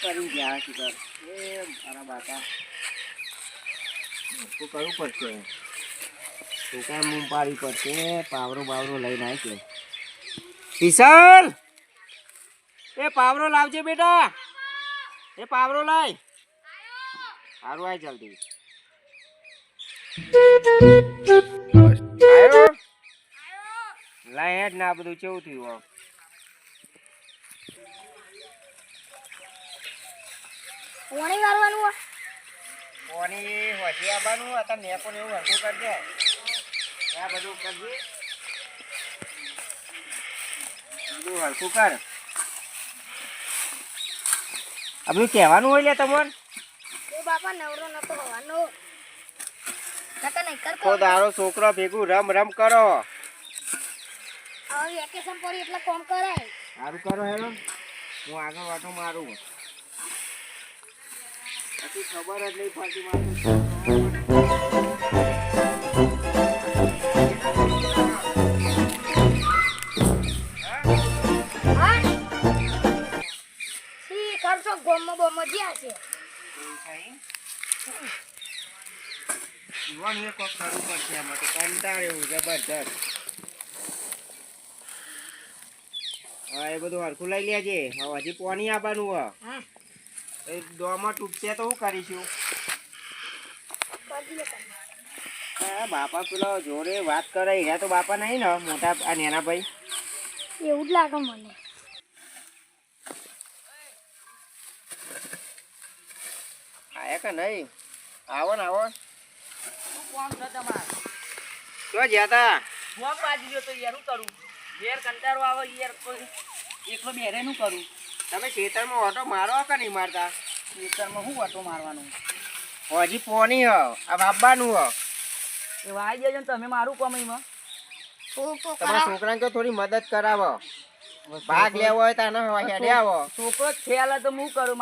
કરી ગયા છે ઘર એ મારા બાપા. શું કરવું પડશે? કામ મૂમ પાડી પડશે પાવરો બાવરો લઈને આવી છે વિશાલ! એ પાવરો લાવજે બેટા. એ પાવરો લાય. સારું આય જલ્દી. આયો? લાય ના ને બધું કેવું થયું પાણી વાળવાનું પોણી વધી આવવાનું હતા મેં પણ એવું હરખું કરજે. આ બધું કરજે. બધું હરખું કર. આ બધું કહેવાનું હોય લે તમને? એ બાપા નવરો નતો હોવાનો. તો દારો છોકરો ભેગું રમ રમ કરો. હવે વેકેશન પડી એટલે કોમ કરાય. સારું કરો હેરો હું આગળ વાટો મારું. પછી ખબર જ નહીં પડતી કરશો? ગોમો બોમો જ્યાં છે? જીવન એ કોક કરવું પડશે આમાં તો કંટાળ એવું હા એ બધું હરખું લઈ લેજે. હવે હજી પોની આવવાનું હા એ દોમાં તૂટશે તો શું કરીશું? બાપા પેલો જોડે વાત કરે એના તો બાપા નહીં ને મોટા આ નેના ભાઈ. એવું જ લાગે મને. આયા કે નહીં? આવો ને આવો. કોણ છે તમારે? ક્યાં જ્યાં તા કોમ બાજી ગયો તો યાર કરું? ઘેર કંટાળો આવે યાર કોઈ એકલો બેરે નું કરું. તમે ખેતરમાં ઓટો મારો કે નહીં મારતા? ખેતરમાં શું ઓટો મારવાનું? હજી પોની હ આ બાબાનું હ. એ વાઈ જજો તમે મારું કોમ એમાં થોડુંક તો તમારા છોકરાને તો થોડી મદદ કરાવો. ભાગ લેવો હોય તો આને હેડે આવો. છોકરો ખેલ તો હું કરું?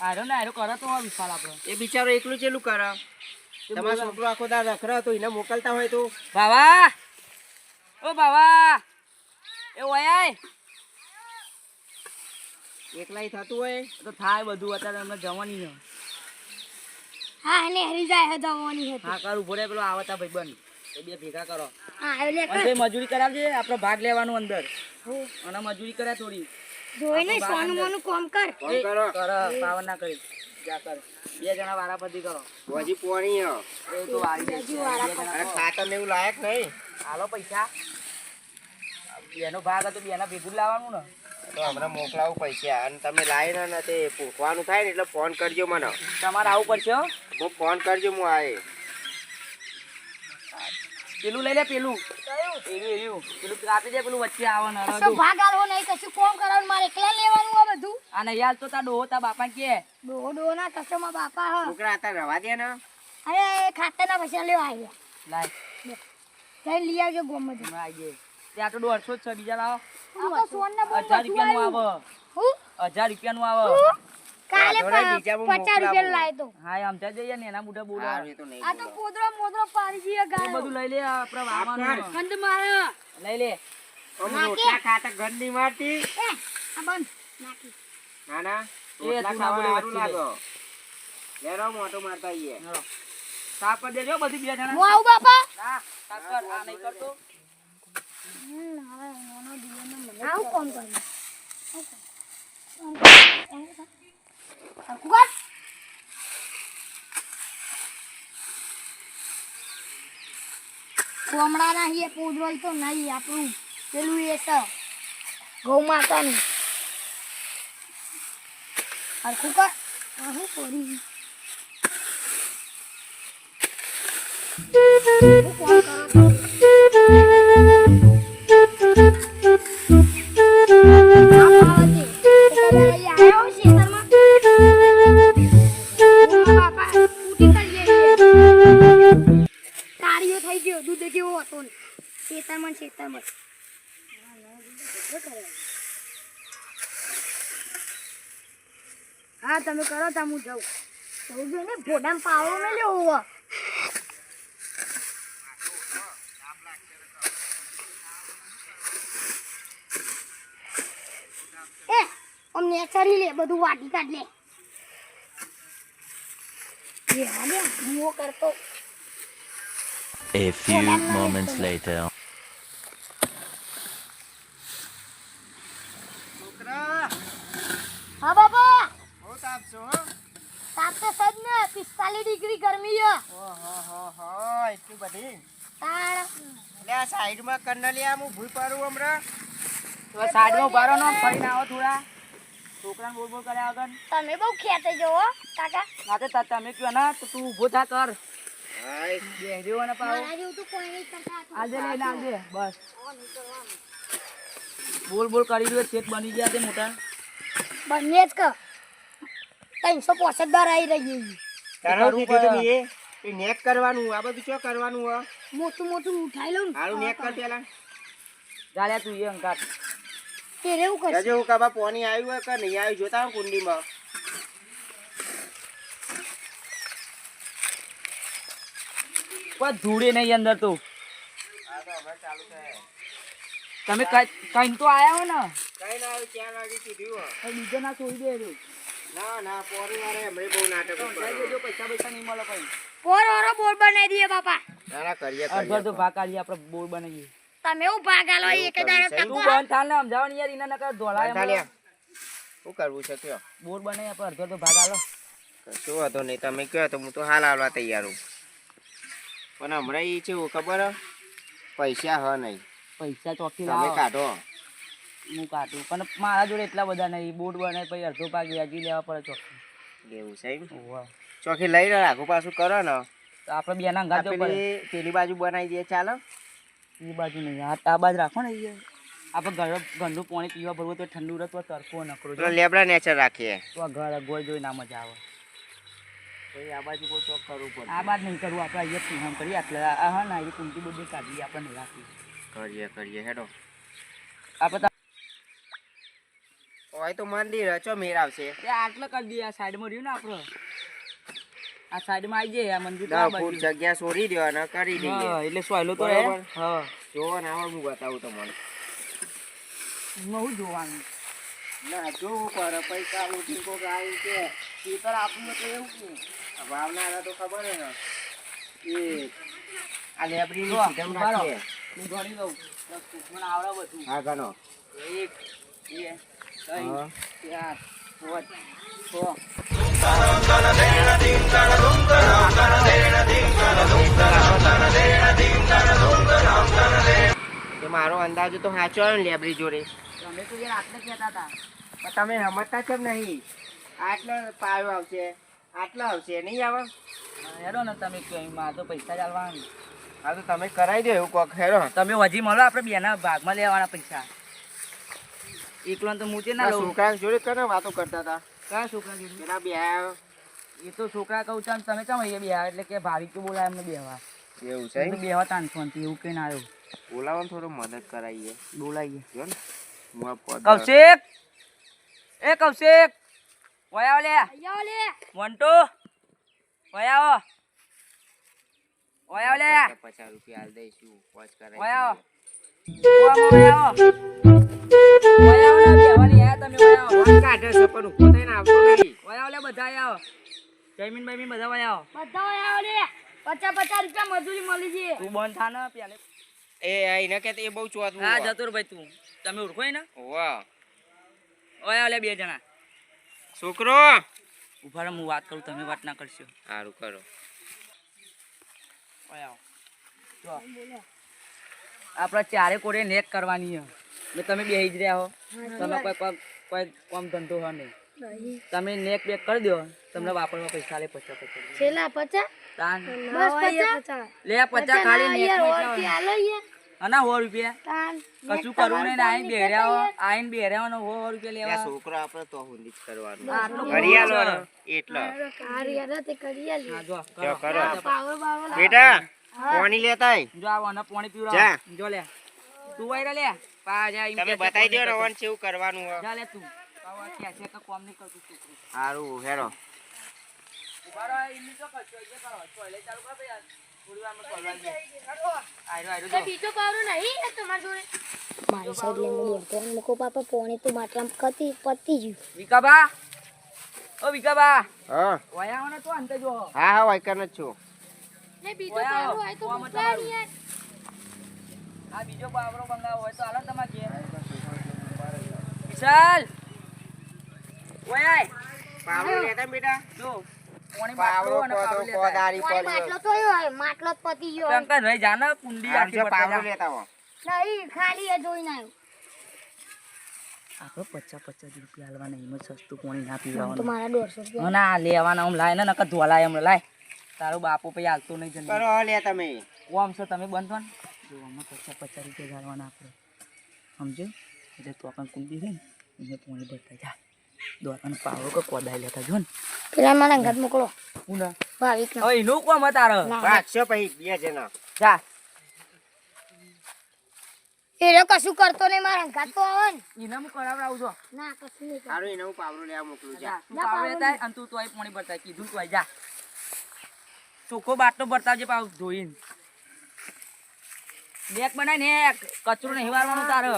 આરો ને આરો કરો તો આ વિશાલ આપણો. એ બિચારો એકલું ચેલું કરે? તમારો છોકરો આખો દાર રખડે તો એને મોકલતા હોય તો? બાવા! ઓ બાવા! એ ઓયાય એકલાય થતું હોય તો થાય બધું અત્યારે અમે જવાની છે. હા એને હરી જાય હતી હા કરું ભરે પેલો આવતા ભાઈ બન એ બે ભેગા કરો. હા અને મજૂરી કરાવજે આપણો ભાગ લેવાનું અંદર. અને મજૂરી કરે થોડી. જોઈ ને સોનું મોનું કોમ કર. કરો. કર પાવર ના કરી. જા કર. બે જણા વારાફરતી કરો. હજી પોણી હ. એ તો આવી જશે. વારા. ખાતર ને એવું લાયક નહીં. હાલો પૈસા. બેનો ભાગ હતો બેના ભેગું લાવવાનું ને. તો હમણાં મોકલાવું પૈસા અને તમે લાવીને ને તે પૂછવાનું થાય ને એટલે ફોન કરજો મને. તમારે આવું પડશે હો. હું ફોન કરજો હું આએ પેલું લઈ લે પેલું. એર્યું એર્યું. પેલું કાપી દે પેલું વચ્ચે આવે ને ભાગ આલવો નહીં કશું કોમ કરવાનું મારે એકલા લેવાનું આ બધું. અને યાર તો તા ડોહો તાર બાપા કે. ડોહો ડોહો ના કશો માં બાપા હ. છોકરા રવા દે ને. અરે ખાતર ના પૈસા લેવા આવ્યા લાય. જઈ લઈ આવજો ગોમમાં હમણાં આઈ ત્યાં તો દોઢસો જ છે બીજા લાવો. આ તો ને હજાર બધું રૂપિયાનું આવે. હું? હજાર રૂપિયાનું આવે. કાલે પચાસ રૂપિયા મોકલાવું. તો હા એ સમજા જઈએ ને એના બુઢા બોલો. આ તો પોદરો મોદરો પાડી જઈએ એ બધું લઈ લે આપણે વાવવાનું ગંધ મારે. લઈ લે. રોટલા ખાતા ઘરની મારતી આ બંધ. નાખી. ના ના. રોટલા ખાવા સારું લાગો. લેરો મોટો મારતા આઈએ ચલો સાફ દેજો બધી બે જણા. હું આવું બાપા? ના સાફ કર આ નહીં કરતો. આવું કોમ સરખું કર. ગોમડાના પૂજવલ તો નહીં, આપણું પેલું એ તો ગૌ માતાનું હરખું કર? હું કરી? કોમ ખેતરમાં ને ખેતરમાં હા તમે કરો તા હું જાઉં જવું જોઈએ ને ભોડામાં પાવડો મેં લેવો હોવા એ આમ નેચરી લે બધું વાટી કાઢ લે એ હાલે હું કરતો A few moments later. છોકરા હા બાપા બહુ તાપ છો હો તાપ તો સજ ને પિસ્તાલીસ ડિગ્રી ગરમી છે. ઓહો હો હો એટલી બધી? તાણ. એટલે આ સાઈડમાં કંડલી હું ઊભું પાડું હમણાં. તો સાઈડમાં ઊભા રહો ને ફરીને આવો થોડા. છોકરાને બોલ બોલ કર્યા વગર. તમે બહુ ખેતે જો હો કાકા. ના તો તમે ને તો તું ઊભો થા કર. ને આજે લઈને આવજે બસ. બોલ બોલ કરી રહ્યો શેઠ બની ગયા તે મોટા. બંને જ કર ત્રણસો પોસઠ દર આવી રહી છે. તારો કીધું તું એ એ નેક કરવાનું આ બધું શું કરવાનું હો મોટું મોટું ઉઠાઈ લઉં હારું નેક કર પેલા. ગાલ્યા તું એ અંકાર તેરે એવું કરશે. હજુ હું કબા પોની આવ્યું હોય કે નહીં આવ્યું જોતા હું કુંડીમાં. કોઈ ધૂળે નહીં અંદર તો. હા તો હવે ચાલુ થાય તમે કઈ તો આયા હો ને? કઈ ના આવ્યું ચાર વાગે કીધું બીજો ના છોડી દે ના ના પોની વાળે હમણાં બહુ નાટક સમજાઈ પૈસા પૈસા નહીં મળે કઈ. પોર ઓરો બોર બનાવી દઈએ બાપા. ના ના કરીએ અડધો અડધો ભાગ કાઢીએ આપણે બોર બનાવીએ. તમે એવું ભાગ આલો એક દાડો એવું તું બંધ થાલ ને સમજાવવાની યાર એના નકર ધોળાય ચાલ્યા શું કરવું છે કયો બોર બનાવી આપણે અડધો તો ભાગ આલો. કશું હતો નહીં તમે કહો તો હું તો હાલ આવવા તૈયાર હું. પણ હમણાં એ છે ખબર હે? પૈસા હ નહીં. પૈસા ચોકી તમે કાઢો. હું કાઢું. પણ મારા જોડે એટલા બધા નહીં. બૂટ બને પછી અડધો પાક વ્યાજી લેવા પડે ચોખ્ખી. એવું છે એમ? ચોખ્ખી લઈને આખું પાછું કરો ને. તો આપણે બે ના આ ગાજો પેલી બાજુ બનાવી દઈએ ચાલો. એ બાજુ નહીં. આ આ બાજુ રાખો ને અહીંયા આપણે ઘર ઘરનું પાણી પીવા ભરવું તો ઠંડુ રહે તો તરફો નકરો પેલો લેબડા નેચર રાખીએ. તો આ ઘર ગોળ જોઈ ના મજા આવે. પછી આ બાજુ કોઈ ચોક કરવું પડે. આ બાદ નહીં કરવું. આપણે અહીંયા સિંહમ કરીએ. એટલે આ હા ના એ કુંટી બધી કાઢીએ આપણે નહીં રાખી કરીએ કરીએ. હેડો. આપણે તો હોય તો મંદિર ચો મેર આવશે? આટલે કરી દઈએ આ સાઈડમાં રહ્યું ને આપણે. આ સાઈડમાં આવી જાય આ મંદિર ફૂટ જગ્યા છોડી દો અને કરી દઈએ. એટલે સોયલો તો હા? જોવો ને હું બતાવું તમને. હું જોવાનું? ના જોવું પડે પૈસા ઉઠી કોક આવ્યું કે ખેતર આપણું તો એવું કે. આ તો ખબર હે ને. એ આ જો, સીધમ ઊભા રહો. રાખીએ હું ગણી દઉં મને આવડે બધું. હા ગણો. એક બે મારો અંદાજો તો સાચો આવ્યો ને લેબરી જોડે. તમે તો યાર આટલે કહેતા હતા. પણ તમે સમજતા કેમ નહીં? આટલો પાયો આવશે આટલો આવશે નહીં આવે? હેરો ને તમે કહો મારે તો પૈસા ચાલવાના હા તો તમે કરાવી દો એવું કોક હેરો તમે હજી મળો આપણે બેના ભાગમાં લેવાના પૈસા. એકલો તો મૂચે ના લઉં. છોકરા જોડે કરે વાતો કરતા હતા? કયા છોકરા કીધું એના બે એ તો છોકરા કહું છું તમે કેમ અહીંયા બેહા એટલે કે ભાવિક તો બોલાય એમને બેહવા. એવું છે એમ? તાન ફોનથી એવું કઈ ના આવ્યું બોલાવો થોડો મદદ કરાવીએ. બોલાઈએ જો ને કૌશિક! એ કૌશિક! વયા લે. અહીંયા લે. મોન્ટુ વયા આવો. વયા લે. પચાસ પચાસ રૂપિયા હાલ દઈશું પોચ કરાવી વયા આવો. દઈએ. કુવામાં વયા આવો વયા આવો લે તમે વયા કાઢે છે પણ ઊભો થઈને આવતો નહીં વયા બધા આવો. જયમીન બયમીન બધા આવો પચાસ પચાસ રૂપિયા મજૂરી મળી છે. તું બંધ થા ને પેલે. એ એને કે એ બહુ ચોથું હા જતુર ભાઈ તું. તમે ઓળખો ને વાહ. આવો બે જણા. છોકરો! ઊભા રહો હું વાત કરું તમે વાત ના કરશો. સારું કરો. આવો જો. ચારે કોરે નેક કરવાની છે. ને તમે બે જ રહ્યા હો. તમે કોઈ કોઈ કોમ ધંધો હો નહીં. તમે નેક બેક કરી દો તમને વાપરવા પૈસા લે પચાસ પચાસ છેલ્લા પચાસ? તાન. બસ પચાસ? લે પચાસ ખાલી નેક યાર હાલો અના હો રૂપિયા. તાન કશું કરવું નહીં આઈને બેહર્યા હો. આઈને બેહર્યા હો ને સો રૂપિયા લેવા. છોકરો આપણે તો જ કરવાનું. ઘડિયાળો એટલે. તે કરી હા જો જો કરો. કરો પાવર બાવર બેટા પાણી લેતા જો આ પાણી પીવડાવો. જો લે. તું વાયરા લે. તમે બતાવી દો ને કેવું કરવાનું હોય. જા તું. કે છે કે કોમ નહીં કરતું છોકરું સારું હેરો. ઊભા રહો તો કરશો એ કરો ટોયલેટ ચાલુ કર ભાઈ થોડી વારમાં ખોલવાની છે. આયરો, આયરો તો બીજો પાવરો નહીં એ તમારી જોડે. મારી સાઈડ લઈને દોડતો મૂકો પાપા પોણી તો માટલામાં કતી પતી ગયું. વિકાબા. ઓ વિકાબા. હા. વયા તો અંતે જો. હા હા વાયકર છું. ને બીજો પાવરો હોય તો ઓવા યાર. આ બીજો પાવરો મંગાવો હોય તો હાલો તમારે ઘેર. વિશાલ! ઓય આય. પાવરો લેતા બેટા. જો પોણી પાવરો માટલું અને કોદો પાવડું લેતા આય. કોદારી પોણી માટલો તો હોય માટલો પતી ગયો. હોય. કંકર રહી કુંડી આખી આમ પાવરો લેતા હો નહીં ખાલી એ જોઈને આવ્યો આપણે પચાસ પચાસ રૂપિયા હાલવાના એમાં સસ્તું પોણી ના પીવાનું. મારા દોઢસો રૂપિયા. ના લેવાના આમ લાય ને નકર ધોલાય એમ લાય. તારો બાપો પછી હાલતો નહીં જલ્દી. કરો લે તમે. ઓમ છો તમે બંધ થો જો આમાં પચાસ પચાસ રૂપિયા ગાળવાના આપણે. સમજો એટલે તો આપણને કુંડી છે ને એને પોણી ભરતા જા. દોરાનો પાવો કે કોદાઈ લેતા જો ને. પેલા મારા ઘર મોકલો. હું ના ભાવિક હવે એનું કોમ હે તારે રાખશો પછી બે જણા. જા. એ કશું કરતો નહીં મારા અંગત તો આવે ને. એને હું કરાવડાવું છો. ના કશું નહીં. સારું એને હું પાવરો લેવા મોકલું જા. જા. તું લેતા અને તું તોય પોણી ભરતા કીધું તું જા. ચોખ્ખો બાટલો ભરતાવજે પાવ ધોઈને બેગ બનાય ને કચરો નહીં વારવાનું તારે.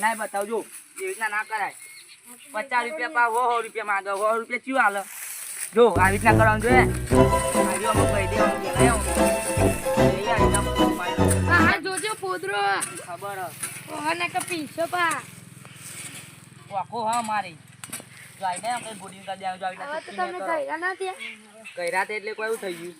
ના બતાવજો એવી રીતના ના કરાય. પચાસ રૂપિયા પા સો રૂપિયા માંગે સો રૂપિયા ચિયો હાલ. જો આવી રીતના કરવાનું જોઈએ. આવી અમુક કહી દેવાનું ખબર. ઓહને કે પીછો પા વાકો હા મારી. જો આઈને આપણે બોડી કરી દેવાનું જો આવી હવે તો તમે ગયડા ના ત્યાં કરો. કઈ રાતે એટલે કોઈ એવું થઈ ગયું.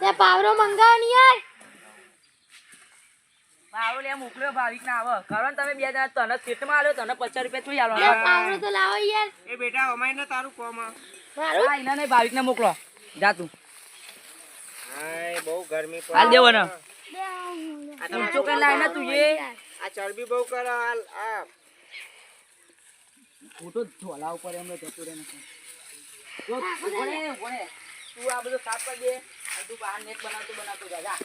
તે પાવરો મંગાવો ને યાર. પાવરો લે મોકલ્યો ભાવિક ના આવે કારણ તમે બે જણા તને સીટમાં આલ્યો તને પચાસ રૂપિયા થોડી તે આલવાના પાવરો તો લાવો યાર. એ બેટા અમાય ને તારું કોમ હા ભાવિક ને મોકલો. જા તું. હાય બહુ ગરમી પડે હાલ દેવો ને બે આવું. આ તો ઊંચો લાય તું એ. આ ચરબી બહુ કરે હાલ આ. ફોટો ઢોલા ઉપર એમને જતું રહે નથી જો ઊભો રે, તું આ બધું સાફ કરી દે. અને તું બહાર નેટ બનાવતો બનાવતો જા જા.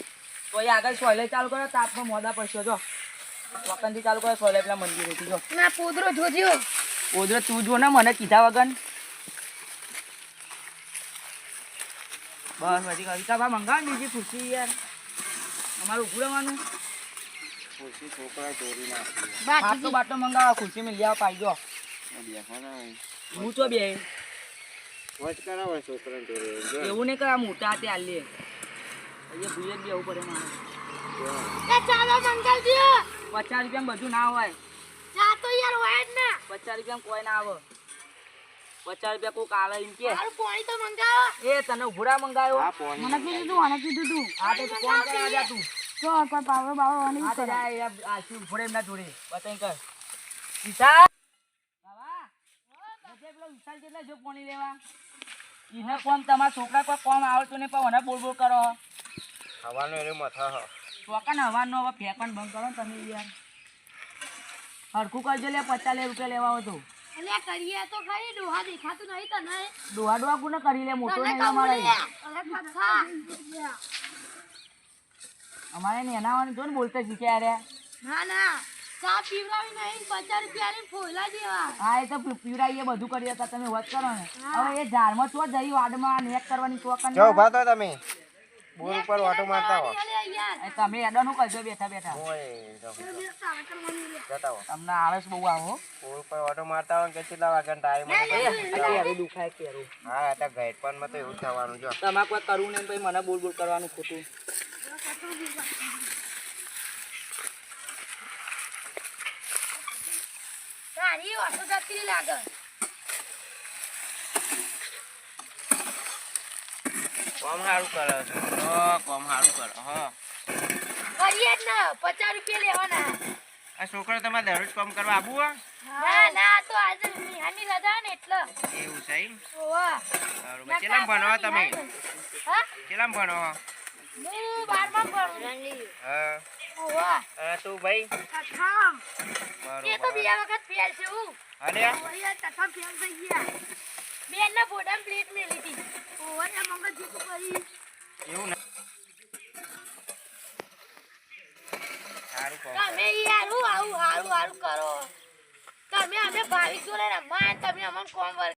તો એ આગળ સોયલે ચાલુ કરો તાપમાં મોદા પડશે જો. વકનથી ચાલુ કરો સોયલે પેલા મંદિરેથી જો. ના પોદરો જોજો પોદરો તું જો ને મને કીધા વગર. બસ પછી કવિતા ભાઈ મંગાવી બીજી ખુરશી યાર. અમારું ઊભું રહેવાનું. ખુરશી છોકરા ચોરી નાખી. બાટલો બાટલો મંગાવો ખુરશી મેં લઈ આવો પાઈ જો હું તો બે. ચોરી એવું નહીં કરા મોટા હાથે હાલીએ. અહીંયા ભૂલે જ બેવું પડે મારે એ ચાલો મંગાવજો. પચાસ રૂપિયામાં બધું ના હોય. ચા તો યાર હોય જ ને. પચાસ રૂપિયામાં કોઈ ના આવે. પચાસ રૂપિયા કોક આવે એમ કે. પાણી તો મંગાવો. એ તને ઉભરા મંગાવ્યો આ પોણી મને કીધું તું મને કીધું તું. હા તો ફોન કરા જા તું. તો કોઈ પાવર બાવરો નહીં હા તો જા આ શું ઉભરે એમના જોડે. બતાઈ કર. વિશાલ? બાબા. જજે પેલો વિશાલ જેટલા જો પાણી લેવા? ઈને કોમ તમારા છોકરા કોઈ કોમ આવડતું નહીં પણ મને બોલ બોલ કરો. હવાનો એને મથા હ. ચોકા હવાનો હવે ફેંકવાનું બંધ કરો ને તમે યાર. હરખું કરજો લે પચાસ રૂપિયા લેવા હોય એટલે કરીએ તો ખરી ડોહા દેખાતું નહીં તને. ડોહા ડોહા કોને કરી લે? મોટો નહીં અમારે. અમારે ને એના જો ને બોલતા શીખ્યા રે. ના ના. ચા પીવડાવી નહીં પચાસ રૂપિયા લઈને જેવા. હા એ તો પીવડાવીએ બધું કરી હતા તમે વાત કરો ને. હવે એ ઝાડમાં તો જઈ વાડમાં નેક કરવાની તો જો ઊભા તો તમે. બોર ઉપર ઓટો મારતા હો. તમે એડાનું કરજો બેઠા બેઠા. ઓય જતા હો. તમને આળસ બહુ આવો. બોર ઉપર ઓટો મારતા હો કે કેટલા વાગ્યા ટાઈમ હવે દુખાય કેરું હા આ તો ગાઈડ પણ માં તો એવું થવાનું જો. તમારે કોઈ કરવું નહીં ભાઈ મને બોલ બોલ કરવાનું ખોટું. તારી વાસો જતી લાગે. કોમ હારું કરે છે. હા કોમ હારું કરે હા. કરીએ જ ને પચાસ રૂપિયા લેવાના. આ છોકરો તમારે દરરોજ કામ કરવા આવું હો ના ના તો આજે નિહાળની રજા ને એટલે. એવું છે એમ? ઓવા સારું ભણો તમે? હા? કેટલામ ભણો હું? બારમાં ભણું. હા. અને તું ભાઈ? કથમ એ તો બીજા વખત ફેલ છે હું. અરે કથમ ફેલ થઈ ગયા. બેનના ફોટામાં પ્લેટ મેલી હતી. ઓવર ના મગજ જીતું કરી એવું ને? સારું કહો. તમે યાર હું આવું હારું હારું કરો. તમે અમે ભાવિક જોડે રમવા તમે અમને કોમ વર્ક